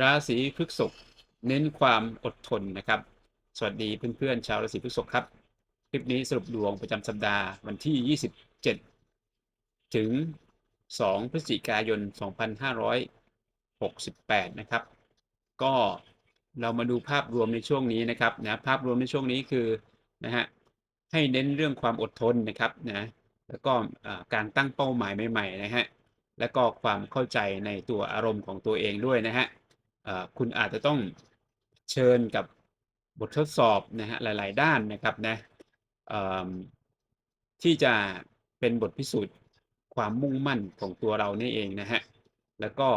ราศีพฤษภเน้นความอดทนนะครับ สวัสดีเพื่อนๆ ชาวราศีพฤษภครับ คลิปนี้สรุปดวงประจำสัปดาห์วันที่ 27 ถึง 2 พฤศจิกายน 2568 นะครับ ก็เรามาดูภาพรวมในช่วงนี้นะครับนะภาพรวมในช่วงนี้คือนะฮะให้เน้นเรื่องความอดทนนะครับนะแล้วก็การตั้งเป้าหมายใหม่ๆนะฮะแล้วก็ความเข้าใจในตัวอารมณ์ของตัวเองด้วยนะฮะ คุณอาจจะต้องเชิญกับบททดสอบนะฮะหลาย ๆ ด้านนะครับนะที่จะเป็นบทพิสูจน์ความมุ่งมั่นของตัวเรานี่เองนะฮะแล้วก็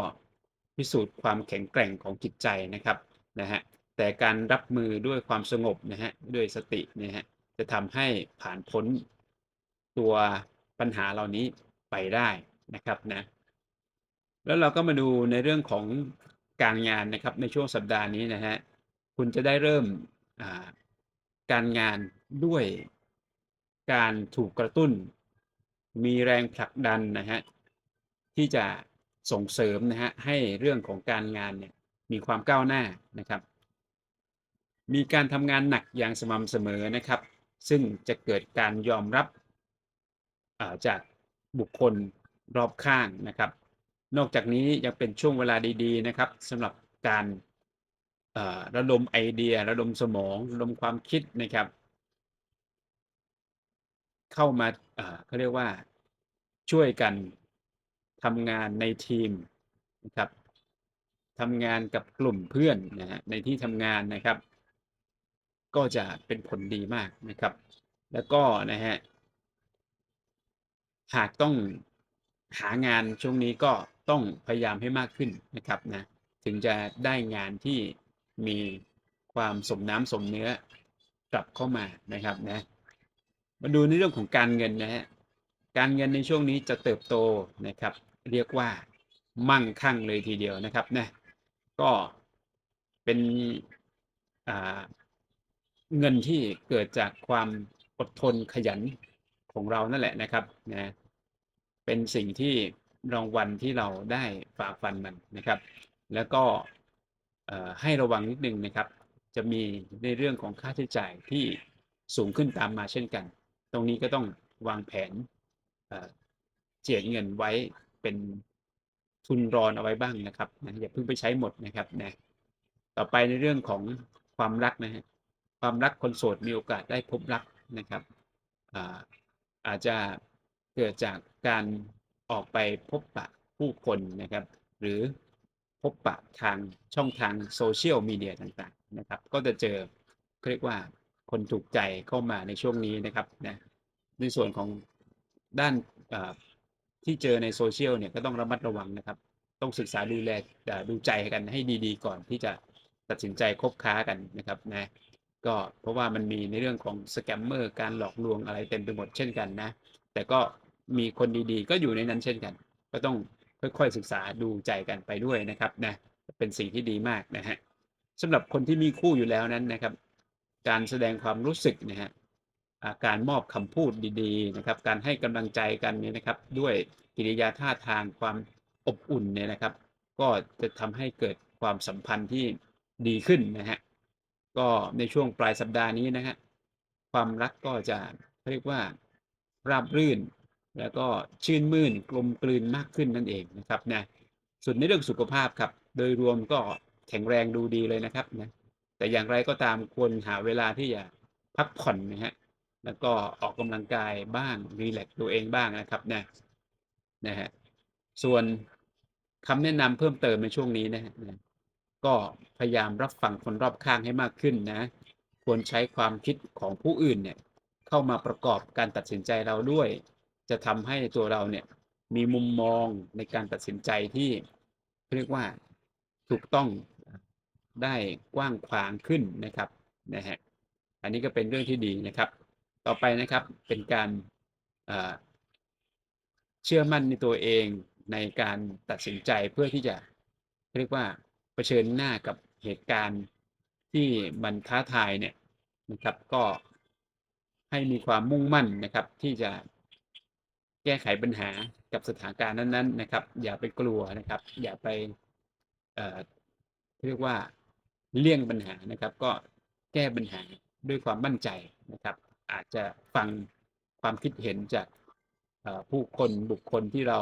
พิสูจน์ความแข็งแกร่งของจิตใจนะครับนะฮะแต่การรับมือด้วยความสงบนะฮะด้วยสตินะฮะจะทำให้ผ่านพ้นตัวปัญหาเหล่านี้ไปได้นะครับนะแล้วเราก็มาดูในเรื่องของ การงานนะครับในช่วงสัปดาห์นี้นะฮะคุณจะได้เริ่มการงานด้วยการถูกกระตุ้น มีแรงผลักดันนะฮะที่จะส่งเสริมนะฮะให้เรื่องของการงานเนี่ยมีความก้าวหน้านะครับ มีการทำงานหนักอย่างสม่ำเสมอนะครับ ซึ่งจะเกิดการยอมรับาจากบุคคลรอบข้างนะครับ นอกจากนี้ยังเป็นช่วงเวลาดีๆนะครับสำหรับการระดมไอเดีย ระดมสมองระดมความคิดนะครับ เข้ามาเขาเรียกว่าช่วยกันทำงานในทีมนะครับทำงานกับกลุ่มเพื่อนนะฮะในที่ทำงานนะครับ ก็จะเป็นผลดีมากนะครับ แล้วก็นะฮะหากต้องหางานช่วงนี้ก็ ต้องพยายามให้มากขึ้นนะครับนะถึงจะได้งานที่มีความสมน้ำสมเนื้อกลับเข้ามานะครับนะมาดูในเรื่องของการเงินนะฮะการเงินในช่วงนี้จะเติบโตนะครับ เรียกว่ามั่งคั่งเลยทีเดียวนะครับนะก็เป็นเงินที่เกิดจากความอดทนขยันของเรานั่นแหละนะครับนะเป็นสิ่งที่ รางวัลที่เราได้ฝ่าฟันมันนะครับ แล้วก็ให้ระวังนิดนึงนะครับ จะมีในเรื่องของค่าใช้จ่ายที่สูงขึ้นตามมาเช่นกัน ตรงนี้ก็ต้องวางแผนเอ่อเจียดเงินไว้เป็นทุนรอนเอาไว้บ้างนะครับนะอย่าเพิ่งไปใช้หมดนะครับนะต่อไปในเรื่องของความรักนะฮะความรักคนโสดมีโอกาสได้พบรักนะครับอาอาจจะเกิดจากการ ออกไปพบปะผู้คนนะครับ หรือพบปะทางช่องทางโซเชียลมีเดียต่างๆนะครับ ก็จะเจอเรียกว่าคนถูกใจเข้ามาในช่วงนี้นะครับนะในส่วนของด้านที่เจอในโซเชียลเนี่ยก็ต้องระมัดระวังนะครับ ต้องศึกษาดูแลดูใจกันให้ดีๆ ก่อนที่จะตัดสินใจคบค้ากันนะครับนะก็เพราะว่ามันมีในเรื่องของสแกมเมอร์การหลอกลวงอะไรเต็มไปหมดเช่นกันนะ แต่ก็ มีคนดีๆ ก็อยู่ในนั้นเช่นกัน ก็ต้องค่อยๆศึกษาดูใจกันไปด้วยนะครับนะเป็นสิ่งที่ดีมากนะฮะสำหรับคนที่มีคู่อยู่แล้วนั้นนะครับ การแสดงความรู้สึกนะฮะาการมอบคำพูดดีๆนะครับ การให้กำลังใจกันเนี่ยนะครับ ด้วยกิริยาท่าทางความอบอุ่นเนี่ยนะครับ ก็จะทำให้เกิดความสัมพันธ์ที่ดีขึ้นนะฮะก็ในช่วงปลายสัปดาห์นี้นะฮะความรักก็จะเรียกว่าราบรื่น แล้วก็ชื่นมื่นกลมกลืนมากขึ้นนั่นเองนะครับนะส่วนในเรื่องสุขภาพครับ โดยรวมก็แข็งแรงดูดีเลยนะครับนะแต่อย่างไรก็ตามควรหาเวลาที่จะพักผ่อนนะฮะแล้วก็ออกกำลังกายบ้างรีแลกตัวเองบ้างนะครับนะนะฮะส่วนคำแนะนำเพิ่มเติมในช่วงนี้นะฮะนะก็พยายามรับฟังคนรอบข้างให้มากขึ้นนะ ควรใช้ความคิดของผู้อื่นเนี่ยเข้ามาประกอบการตัดสินใจเราด้วย จะทำให้ตัวเราเนี่ยมีมุมมองในการตัดสินใจที่เรียกว่าถูกต้องได้กว้างขวางขึ้นนะครับนะฮะอันนี้ก็เป็นเรื่องที่ดีนะครับ ต่อไปนะครับเป็นการเอ่อเชื่อมั่นในตัวเองในการตัดสินใจเพื่อที่จะเรียกว่าเผชิญหน้ากับเหตุการณ์ที่มันท้าทายเนี่ยนะครับก็ให้มีความมุ่งมั่นนะครับที่จะ แก้ไขปัญหากับสถานการณ์นั้นๆนะครับ อย่าไปกลัวนะครับ อย่าไปเอ่อเรียกว่าเลี่ยงปัญหานะครับ ก็แก้ปัญหาด้วยความมั่นใจนะครับ อาจจะฟังความคิดเห็นจากผู้คนบุคคลที่เรา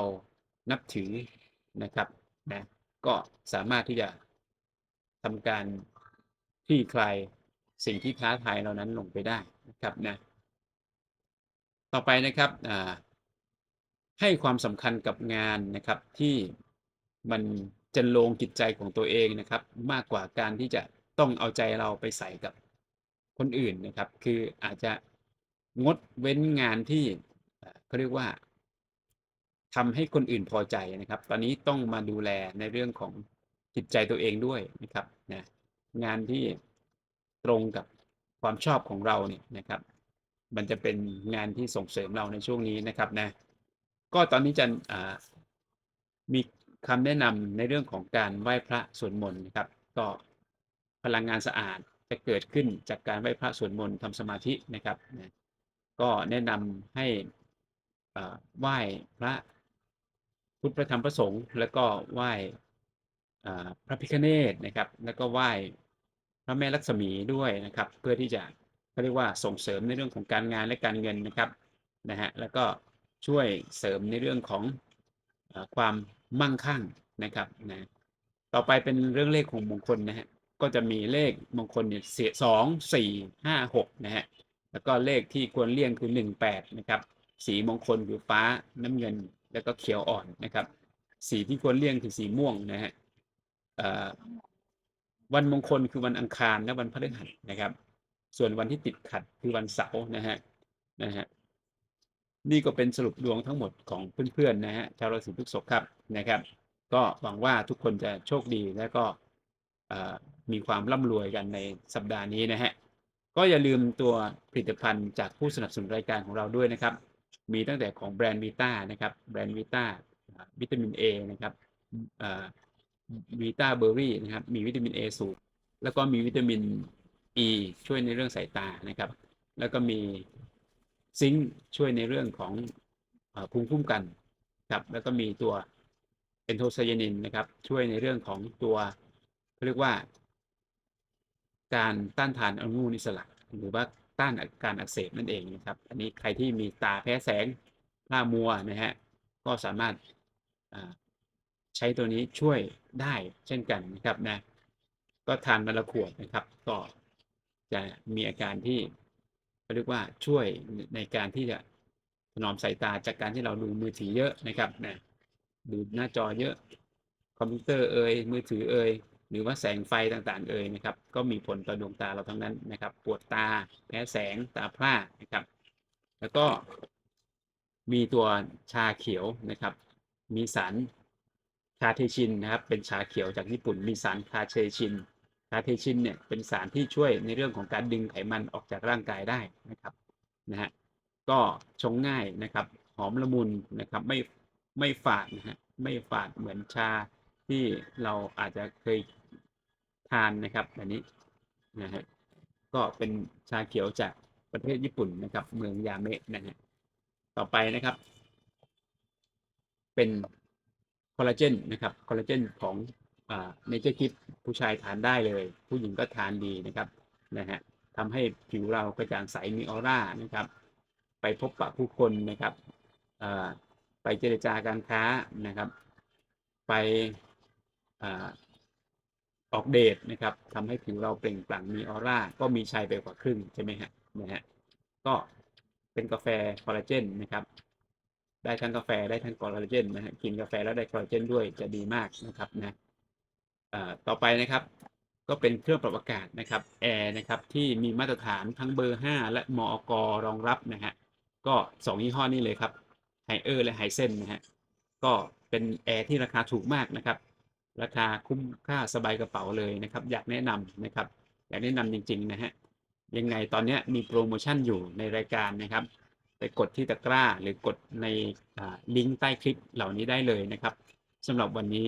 นับถือนะครับนะก็สามารถที่จะทำการคลี่คลายสิ่งที่ท้าทายเหล่านั้นลงไปได้นะครับนะต่อไปนะครับอ่า ให้ความสำคัญกับงานนะครับที่มันจะลงจิตใจของตัวเองนะครับ มากกว่าการที่จะต้องเอาใจเราไปใส่กับคนอื่นนะครับ คืออาจจะงดเว้นงานที่เขาเรียกว่าทำให้คนอื่นพอใจนะครับ ตอนนี้ต้องมาดูแลในเรื่องของจิตใจตัวเองด้วยนะครับนะงานที่ตรงกับความชอบของเราเนี่ยนะครับ มันจะเป็นงานที่ส่งเสริมเราในช่วงนี้นะครับนะ ก็ตอนนี้จะมีคำแนะนำในเรื่องของการไหว้พระสวดมนต์นะครับ ก็พลังงานสะอาดจะเกิดขึ้นจากการไหว้พระสวดมนต์ทำสมาธินะครับนะก็แนะนำให้ไหว้พระพุทธพระธรรมพระสงฆ์แล้วก็ไหว้พระพิฆเนศนะครับ แล้วก็ไหว้พระแม่ลักษมีด้วยนะครับ เพื่อที่จะเขาเรียกว่าส่งเสริมในเรื่องของการงานและการเงินนะครับนะฮะแล้วก็ ช่วยเสริมในเรื่องของอความมั่งคั่งนะครับนะต่อไปเป็นเรื่องเลขของมงคลนะฮะก็จะมีเลขมงคลเนี่ยสียสองสี่ห้าหกนะฮะแล้วก็เลขที่ควรเลี่ยงคือหนึ่งแปดนะครับสีมงคลคือฟ้าน้ำเงินแล้วก็เขียวอ่อนนะครับ สีที่ควรเลี่ยงคือสีม่วงนะฮะวันมงคลคือวันอังคารและวันพฤหัสนะครับ ส่วนวันที่ติดขัดคือวันเสาร์นะฮะนะฮะ นี่ก็เป็นสรุปดวงทั้งหมดของเพื่อนๆนะฮะชาวราศีพฤษภครับนะครับ ก็หวังว่าทุกคนจะโชคดีและก็มีความร่ำรวยกันในสัปดาห์นี้นะฮะก็อย่าลืมตัวผลิตภัณฑ์จากผู้สนับสนุนรายการของเราด้วยนะครับ มีตั้งแต่ของแบรนด์วีต้านะครับแบรนด์วีต้าวิตามิน A นะครับวีต้าเบอร์รี่นะครับมีวิตามิน A สูงแล้วก็มีวิตามิน E ช่วยในเรื่องสายตานะครับ แล้วก็มี ซิงค์ช่วยในเรื่องของภูมิคุ้มกันครับแล้วก็มีตัวเอนโทไซยานินนะครับ ช่วยในเรื่องของตัวเรียกว่า การต้านทานอนุมูลอิสระหรือว่าต้านการอักเสบนั่นเองนะครับ อันนี้ใครที่มีตาแพ้แสงหน้ามัวนะฮะก็สามารถใช้ตัวนี้ช่วยได้เช่นกันนะครับนะก็ทานมาละขวดนะครับก็จะมีอาการที่ เขาเรียกว่าช่วยในการที่จะถนอมสายตาจากการที่เราดูมือถือเยอะนะครับนะดูหน้าจอเยอะ คอมพิวเตอร์เอ่ยมือถือเอ่ยหรือว่าแสงไฟต่างๆ เอ่ยนะครับ ก็มีผลต่อดวงตาเราทั้งนั้นนะครับ ปวดตาแพ้แสงตาพร่านะครับ แล้วก็มีตัวชาเขียวนะครับ มีสารคาเทชินนะครับ เป็นชาเขียวจากญี่ปุ่น มีสารคาเทชิน เทชินเนี่ยเป็นสารที่ช่วยในเรื่องของการดึงไขมันออกจากร่างกายได้นะครับนะฮะก็ชงง่ายนะครับ หอมละมุนนะครับไม่ไม่ฝาดนะฮะไม่ฝาดเหมือนชาที่เราอาจจะเคยทานนะครับอันนี้นะฮะก็เป็นชาเขียวจากประเทศญี่ปุ่นนะครับ เมืองยาเมะนะฮะต่อไปนะครับ เป็นคอลลาเจนนะครับคอลลาเจนของ เนเจอร์คิดผู้ชายทานได้เลย ผู้หญิงก็ทานดีนะครับนะฮะทำให้ผิวเรากระจ่างใสมีออร่านะครับ ไปพบปะผู้คนนะครับไปเจรจาการค้านะครับ ไปอออกเดทนะครับทำให้ผิวเราเปล่งปลั่งมีออร่าก็มีชัยไปกว่าครึ่งใช่ไหมฮะนะฮะก็เป็นกาแฟคอลลาเจนนะครับได้ทั้งกาแฟได้ทั้งคอลลาเจนนะฮะกินกาแฟแล้วได้คอลลาเจนด้วยจะดีมากนะครับนะ ต่อไปนะครับก็เป็นเครื่องปรับอากาศนะครับแอร์นะครับที่มีมาตรฐานทั้งเบอร์ 5 และมอกรองรับนะฮะก็สองยี่ห้อนี้เลยครับไฮเออร์และไฮเซนนะฮะก็เป็นแอร์ที่ราคาถูกมากนะครับ ราคาคุ้มค่าสบายกระเป๋าเลยนะครับ อยากแนะนำนะครับ อยากแนะนำจริงๆนะฮะยังไงตอนนี้มีโปรโมชั่นอยู่ในรายการนะครับ ไปกดที่ตะกร้าหรือกดในลิงก์ใต้คลิปเหล่านี้ได้เลยนะครับสำหรับวันนี้